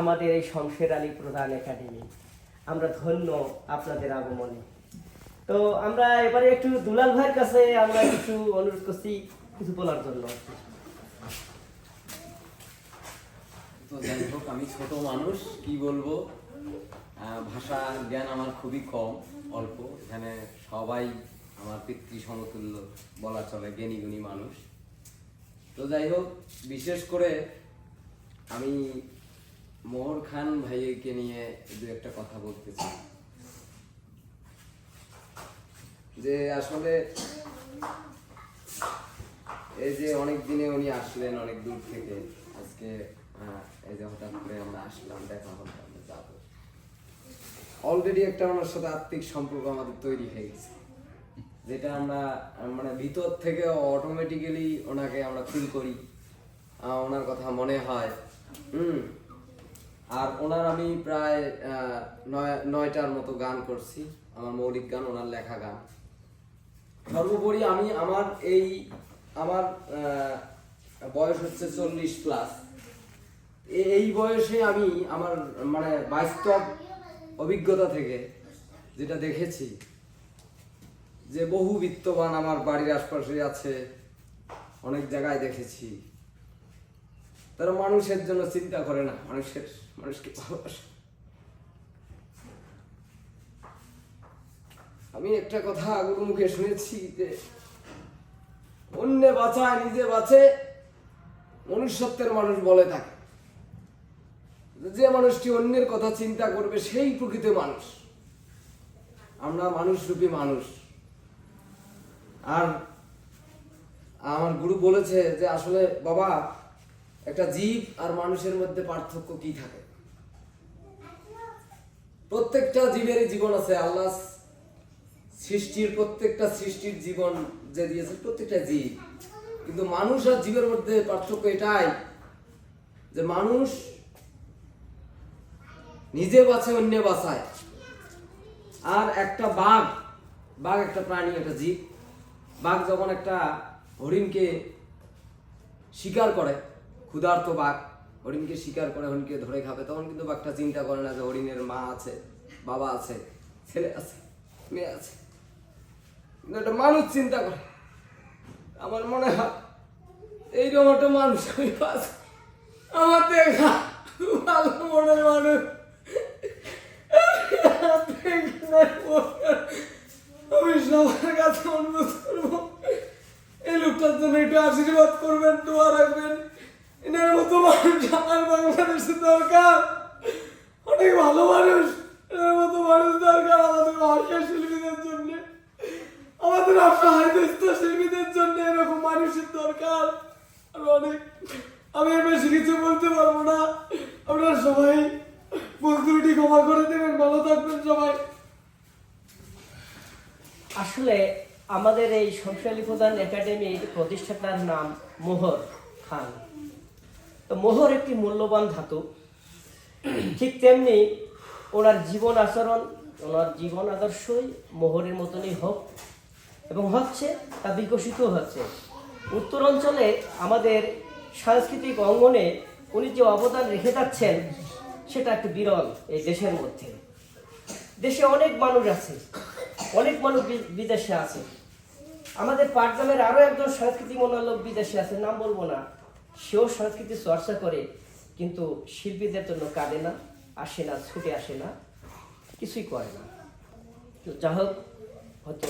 আমাদের এই শমশের আলী প্রধান একাডেমি। আমরা ধন্য আপনাদের আগমনে। তো আমরা এবারে একটু দুলাল ভাইয়ের কাছে আমরা কিছু অনুরোধ করছি কিছু বলার জন্য। তো যাই হোক, আমি ছোট মানুষ, কি বলব? ভাষা জ্ঞান আমার খুবই কম, অল্প। এখানে সবাই আমার পিতৃ সমতুল্য বলা চলে, জ্ঞানী গুণী মানুষ। তো যাই হোক, বিশেষ করে আমি মোহর খান ভাইকে নিয়ে দু একটা কথা বলতে চাই যে আসলে এই যে অনেক দিনে উনি আসলেন, অনেক দূর থেকে। আজকে এই যে হঠাৎ করে আমরা আসলাম, দেখা হলো, আমরা যাব। অলরেডি একটা ওনার সাথে আত্মিক সম্পর্ক আমাদের তৈরি হয়ে গেছে। যেটা আমরা মানে ভিতর থেকে অটোমেটিক্যালি ওনাকে আমরা ফিল করি। ওনার কথা মনে হয়। হুম। আর ওনার আমি প্রায় নয়, নয়টার মতো গান করছি, আমার মৌলিক গান, ওনার লেখা গান। সর্বোপরি আমি আমার এই, আমার বয়স হচ্ছে চল্লিশ প্লাস এই বয়সে আমি আমার মানে বাস্তব অভিজ্ঞতা থেকে যেটা দেখেছি, যে বহু বিত্তবান আমার বাড়ির আশপাশে আছে, অনেক জায়গায় দেখেছি। তারা মানুষের জন্য চিন্তা করে না, মানুষের, মানুষকে ভালোবাসে। আমি একটা কথা গুরু মুখে শুনেছি যে, অন্যে বাঁচায়, নিজে বাঁচে, মনুষ্যত্বের মানুষ বলে থাকে যে মানুষটি অন্যের কথা চিন্তা করবে, সেই প্রকৃত মানুষ। আমরা মানুষ রূপী মানুষ। আর আমার গুরু বলেছে যে, আসলে বাবা একটা জীব আর মানুষের মধ্যে পার্থক্য কি থাকে? প্রত্যেকটা জীবেরই জীবন আছে। আল্লাহ সৃষ্টির প্রত্যেকটা সৃষ্টির জীবন যে দিয়েছে, প্রত্যেকটা জীব। কিন্তু মানুষ আর জীবের মধ্যে পার্থক্য এটাই যে মানুষ নিজে বাঁচে, অন্য বাঁচায়। আর একটা বাঘ বাঘ একটা প্রাণী, একটা জীব। বাঘ যখন একটা হরিণকে শিকার করে ক্ষুধার্ত বাঘ, হরিণকে শিকার করে হরিণকে ধরে খাবে, তখন কিন্তু বাঘটা চিন্তা করে না যে হরিণের মা আছে, বাবা আছে, ছেলে আছে, মেয়ে আছে। কিন্তু একটা মানুষ চিন্তা করে। আমার মনে হয়, এইরকম একটা মানুষ আমি পাচ্ছি আমার দেখা ভালো মনের মানুষ। আমি সবার কাছে অনুরোধ করব, এই লোকটার জন্য একটু আশীর্বাদ করবেন, দোয়া রাখবেন। এনার মতো মানুষ, আমার বাংলাদেশের দরকার। অনেক ভালো মানুষ। এনার মতো মানুষ দরকার আমাদের ভাষা শিল্পীদের জন্য। আমাদের অসহায়গ্রস্ত শিল্পীদের জন্য এরকম মানুষের দরকার। আর অনেক। আমি বেশি কিছু বলতে পারব না। আপনারা সবাই ভুল ত্রুটি ক্ষমা করে দেবেন। ভালো থাকবেন সবাই। আসলে আমাদের এই শমশালী প্রধান একাডেমির প্রতিষ্ঠাতার নাম মোহর খান। মোহর একটি মূল্যবান ধাতু। ঠিক তেমনি ওনার জীবন আচরণ, ওনার জীবন আদর্শই মোহরের মতনই হোক এবং হচ্ছে তা বিকশিত হচ্ছে। উত্তর অঞ্চলে আমাদের সাংস্কৃতিক অঙ্গনে উনি যে অবদান রেখে যাচ্ছেন, সেটা একটু বিরল এই দেশের মধ্যে। দেশে অনেক মানুষ আছে, অনেক মানুষ বিদেশে আছে। আমাদের পাটগ্রামের আরও একজন সাংস্কৃতিক মনোলোক বিদেশে আছে, নাম বলব না। সেও সংস্কৃতি চর্চা করে, কিন্তু শিল্পীদের জন্য কাঁদে না, আসে না, ছুটে আসে না, কিছুই করে না। তো যা হোক, হয়তো